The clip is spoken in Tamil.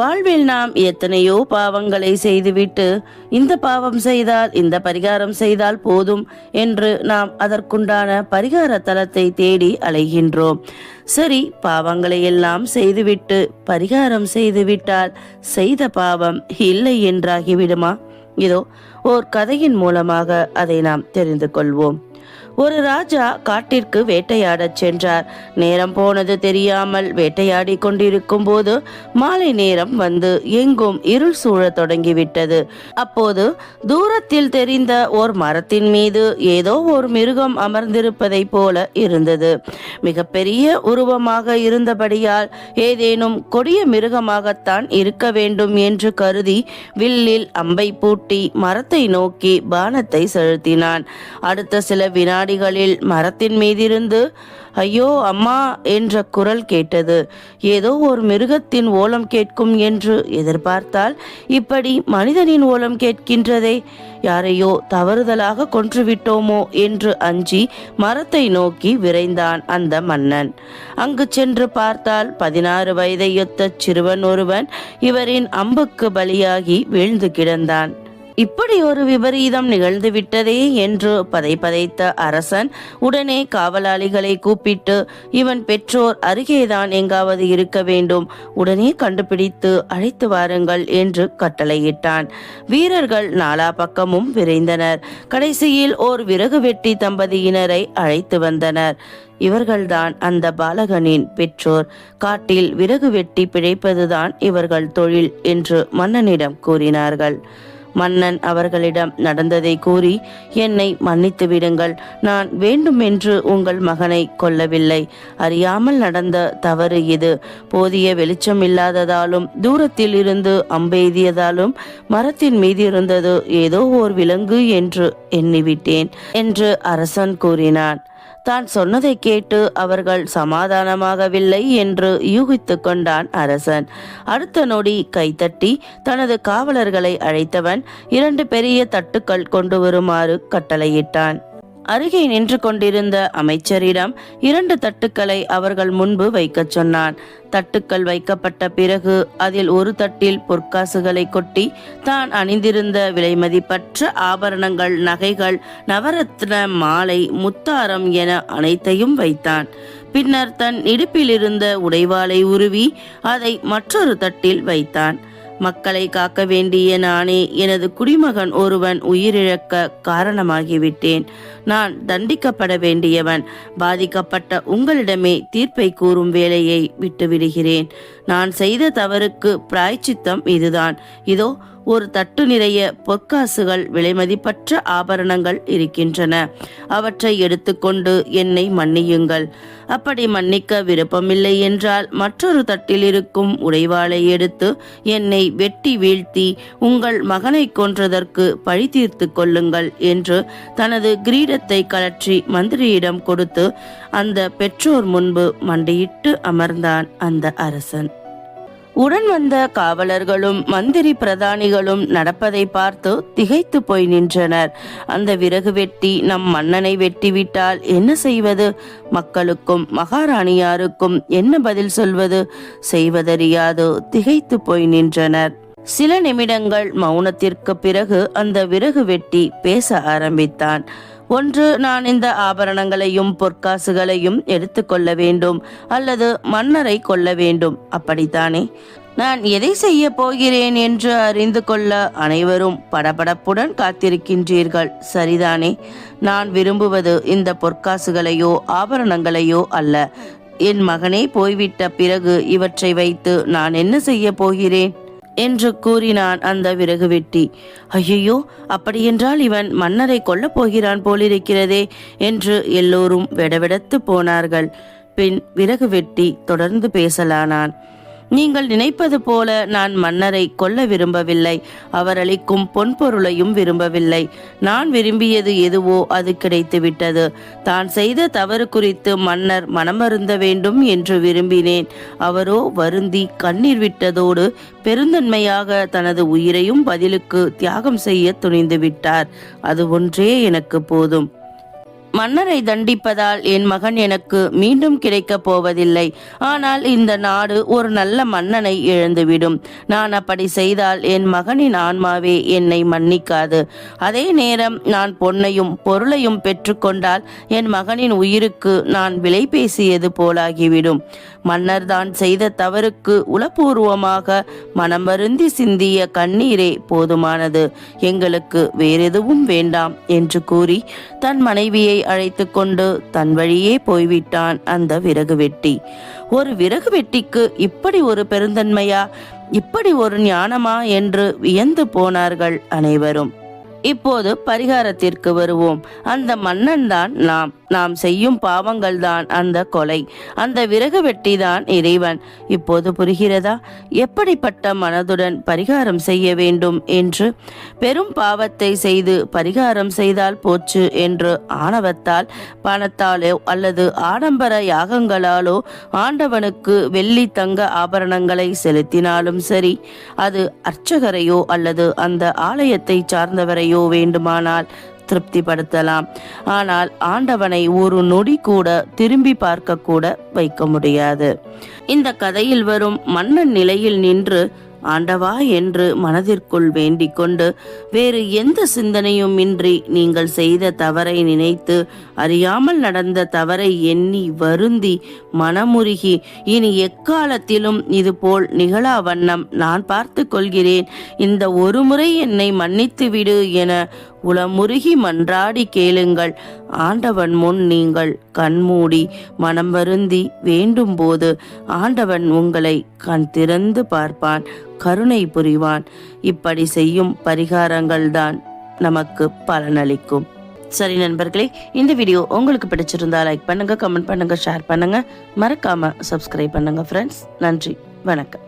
வாழ்வில் நாம் எத்தனையோ பாவங்களை செய்துவிட்டு இந்த பாவம் செய்தால் இந்த பரிகாரம் செய்தால் போதும் என்று நாம் அதற்குண்டான பரிகார தலத்தை தேடி அலைகின்றோம். சரி பாவங்களை எல்லாம் செய்துவிட்டு பரிகாரம் செய்துவிட்டால் செய்த பாவம் இல்லை என்றாகிவிடுமா? இதோ ஓர் கதையின் மூலமாக அதை நாம் தெரிந்து கொள்வோம். ஒரு ராஜா காட்டிற்கு வேட்டையாடச் சென்றார். நேரம் போனது தெரியாமல் வேட்டையாடி கொண்டிருக்கும் போது மாலை நேரம் வந்து எங்கும் இருள் சூழத் தொடங்கிவிட்டது. அப்போது தூரத்தில் தெரிந்த ஓர் மரத்தின் மீது ஏதோ ஒரு மிருகம் அமர்ந்திருப்பதைப் போல இருந்தது. மிகப்பெரிய உருவமாக இருந்தபடியால் ஏதேனும் கொடிய மிருகமாகத்தான் இருக்க வேண்டும் என்று கருதி வில்லில் அம்பை பூட்டி மரத்தை நோக்கி பானத்தை செலுத்தினான். அடுத்த சில வினா வினாடிகளில் மரத்தின் மீதிருந்து ஐயோ அம்மா என்ற குரல் கேட்டது. ஏதோ ஒரு மிருகத்தின் ஓலம் கேட்கும் என்று எதிர்பார்த்தால் இப்படி மனிதனின் ஓலம் கேட்கின்றதே யாரையோ தவறுதலாக கொன்றுவிட்டோமோ என்று அஞ்சி மரத்தை நோக்கி விரைந்தான் அந்த மன்னன். அங்கு சென்று பார்த்தால் பதினாறு வயதையொத்த சிறுவன் ஒருவன் இவரின் அம்புக்கு பலியாகி வீழ்ந்து கிடந்தான். இப்படி ஒரு விபரீதம் நிகழ்ந்துவிட்டதே என்று பதை பதைத்த அரசன் உடனே காவலாளிகளை கூப்பிட்டு இவன் பெற்றோர் அருகேதான் எங்காவது இருக்க வேண்டும். உடனே கண்டுபிடித்து அழைத்து வாருங்கள் என்று கட்டளையிட்டான். வீரர்கள் நாலா பக்கமும் விரைந்தனர். கடைசியில் ஓர் விறகு வெட்டி தம்பதியினரை அழைத்து வந்தனர். இவர்கள்தான் அந்த பாலகனின் பெற்றோர். காட்டில் விறகு வெட்டி பிழைப்பதுதான் இவர்கள் தொழில் என்று மன்னனிடம் கூறினார்கள். மன்னன் அவர்களிடம் நடந்ததை கூறி என்னை மன்னித்து விடுங்கள். நான் வேண்டுமென்று உங்கள் மகனை கொல்லவில்லை. அறியாமல் நடந்த தவறு இது. போதிய வெளிச்சம் இல்லாததாலும் தூரத்தில் இருந்து அம்பெய்தியதாலும் மரத்தின் மீது இருந்தது ஏதோ ஓர் விலங்கு என்று எண்ணிவிட்டேன் என்று அரசன் கூறினான். தான் சொன்னதை கேட்டு அவர்கள் சமாதானமாகவில்லை என்று யூகித்து கொண்டான் அரசன். அடுத்த நொடி கைத்தட்டி தனது காவலர்களை அழைத்தவன் இரண்டு பெரிய தட்டுக்கள் கொண்டு வருமாறு கட்டளையிட்டான். அருகே நின்று கொண்டிருந்த அமைச்சரிடம் இரண்டு தட்டுக்களை அவர்கள் முன்பு வைக்கச் சொன்னான் தட்டுக்கள் வைக்கப்பட்ட பிறகு அதில் ஒரு தட்டில் பொற்காசுகளை கொட்டி தான் அணிந்திருந்த விலைமதிப்பற்ற ஆபரணங்கள் நகைகள் நவரத்ன மாலை முத்தாரம் என அனைத்தையும் வைத்தான். பின்னர் தன் இடுப்பிலிருந்த உடைவாளை உருவி அதை மற்றொரு தட்டில் வைத்தான். மக்களை காக்க வேண்டிய நானே எனது குடிமகன் ஒருவன் உயிரிழக்க காரணமாகிவிட்டேன். நான் தண்டிக்கப்பட வேண்டியவன். பாதிக்கப்பட்ட உங்களிடமே தீர்ப்பை கூறும் வேலையை விட்டுவிடுகிறேன். நான் செய்த தவறுக்கு பிராய்ச்சித்தம் இதுதான். இதோ ஒரு தட்டு நிறைய பொற்காசுகள் விலைமதிப்பற்ற ஆபரணங்கள் இருக்கின்றன. அவற்றை எடுத்துக்கொண்டு என்னை மன்னியுங்கள். அப்படி மன்னிக்க விருப்பமில்லை என்றால் மற்றொரு தட்டில் இருக்கும் உடைவாளை எடுத்து என்னை வெட்டி வீழ்த்தி உங்கள் மகனை கொன்றதற்கு பழி தீர்த்து கொள்ளுங்கள் என்று தனது கிரீடத்தை கலற்றி மந்திரியிடம் கொடுத்து அந்த பெற்றோர் முன்பு மண்டியிட்டு அமர்ந்தான் அந்த அரசன். உடன் வந்த காவலர்களும் மந்திரி பிரதானிகளும் நடப்பதை பார்த்து திகைத்து போய் நின்றனர். அந்த விறகு வெட்டி நம் மன்னனை வெட்டிவிட்டால் என்ன செய்வது? மக்களுக்கும் மகாராணியாருக்கும் என்ன பதில் சொல்வது? செய்வதறியாது திகைத்து போய் நின்றனர். சில நிமிடங்கள் மௌனத்திற்கு பிறகு அந்த விறகு வெட்டி பேச ஆரம்பித்தான். ஒன்று நான் இந்த ஆபரணங்களையும் பொற்காசுகளையும் எடுத்துக்கொள்ள வேண்டும் அல்லது மன்னரை கொல்ல வேண்டும். அப்படித்தானே? நான் எதை செய்ய போகிறேன் என்று அறிந்து கொள்ள அனைவரும் படபடப்புடன் காத்திருக்கின்றீர்கள். சரிதானே? நான் விரும்புவது இந்த பொற்காசுகளையோ ஆபரணங்களையோ அல்ல. என் மகனே போய்விட்ட பிறகு இவற்றை வைத்து நான் என்ன செய்ய போகிறேன்? என்று கூறினான் அந்த விறகு வெட்டி. ஐயையோ அப்படியென்றால் இவன் மன்னரை கொல்லப் போகிறான் போலிருக்கிறதே என்று எல்லோரும் விடவிடத்து போனார்கள். பின் விறகு வெட்டி தொடர்ந்து பேசலானான். நீங்கள் நினைப்பது போல நான் மன்னரை கொல்ல விரும்பவில்லை. அவர் அளிக்கும் பொன்பொருளையும் விரும்பவில்லை. நான் விரும்பியது எதுவோ அது கிடைத்துவிட்டது. தான் செய்த தவறு குறித்து மன்னர் மனமருந்த வேண்டும் என்று விரும்பினேன். அவரோ வருந்தி கண்ணீர் விட்டதோடு பெருந்தன்மையாக தனது உயிரையும் பதிலுக்கு தியாகம் செய்ய துணிந்து விட்டார். அது ஒன்றே எனக்கு போதும். மன்னரை தண்டிப்பதால் என் மகன் எனக்கு மீண்டும் கிடைக்கப் போவதில்லை. ஆனால் இந்த நாடு ஒரு நல்ல மன்னனை இழந்துவிடும். நான் அப்படி செய்தால் என் மகனின் ஆன்மாவே என்னை மன்னிக்காது. அதே நேரம் நான் பொன்னையும் பொருளையும் பெற்றுக்கொண்டால் என் மகனின் உயிருக்கு நான் விலை பேசியது போலாகிவிடும். மன்னர் தான் செய்த தவறுக்கு உளப்பூர்வமாக மனம் வருந்தி சிந்திய கண்ணீரே போதுமானது. எங்களுக்கு வேறெதுவும் வேண்டாம் என்று கூறி தன் மனைவியை அழைத்து கொண்டு தன் வழியே போய்விட்டான் அந்த விறகு வெட்டி. ஒரு விறகு வெட்டிக்கு இப்படி ஒரு பெருந்தன்மையா? இப்படி ஒரு ஞானமா? என்று வியந்து போனார்கள் அனைவரும். இப்போது பரிகாரத்திற்கு வருவோம். அந்த மன்னன் தான் நாம். நாம் செய்யும் பாவங்கள் தான் அந்த கொலை. அந்த விறகு வெட்டி தான் இறைவன். இப்போது புரிகிறதா? எப்படிப்பட்ட மனதுடன் பரிகாரம் செய்ய வேண்டும் என்று? பெரும் பாவத்தை செய்து பரிகாரம் செய்தால் போச்சு என்று ஆணவத்தால் பணத்தாலோ அல்லது ஆடம்பர யாகங்களாலோ ஆண்டவனுக்கு வெள்ளி தங்க ஆபரணங்களை செலுத்தினாலும் சரி அது அர்ச்சகரையோ அல்லது அந்த ஆலயத்தை சார்ந்தவரையோ வேண்டுமானால் திருப்திப்படுத்தலாம். ஆனால் ஆண்டவனை ஒரு நொடி கூட திரும்பி பார்க்க கூட வைக்க முடியாது. இந்த கதையில் வரும் மன்னன் நிலையில் நின்று ஆண்டவா என்று மனதிற்குள் வேண்டிக் கொண்டு வேறு எந்த சிந்தனையும் இன்றி நீங்கள் செய்த தவறை நினைத்து அறியாமல் நடந்த தவறை எண்ணி வருந்தி மனமுருகி இனி எக்காலத்திலும் இதுபோல் நிகழா வண்ணம் நான் பார்த்து கொள்கிறேன். இந்த ஒரு முறை என்னை மன்னித்து விடு என உளமுருகி மன்றாடி கேளுங்கள். ஆண்டவன் முன் நீங்கள் கண்மூடி மனம் வருந்தி வேண்டும் போது ஆண்டவன் உங்களை கண் திறந்து பார்ப்பான் கருணை புரிவான். இப்படி செய்யும் பரிகாரங்கள் தான் நமக்கு பலனளிக்கும். சரி நண்பர்களே இந்த வீடியோ உங்களுக்கு பிடிச்சிருந்தா லைக் பண்ணுங்க கமெண்ட் பண்ணுங்க ஷேர் பண்ணுங்க. மறக்காம சப்ஸ்கிரைப் பண்ணுங்க ஃப்ரெண்ட்ஸ் நன்றி வணக்கம்.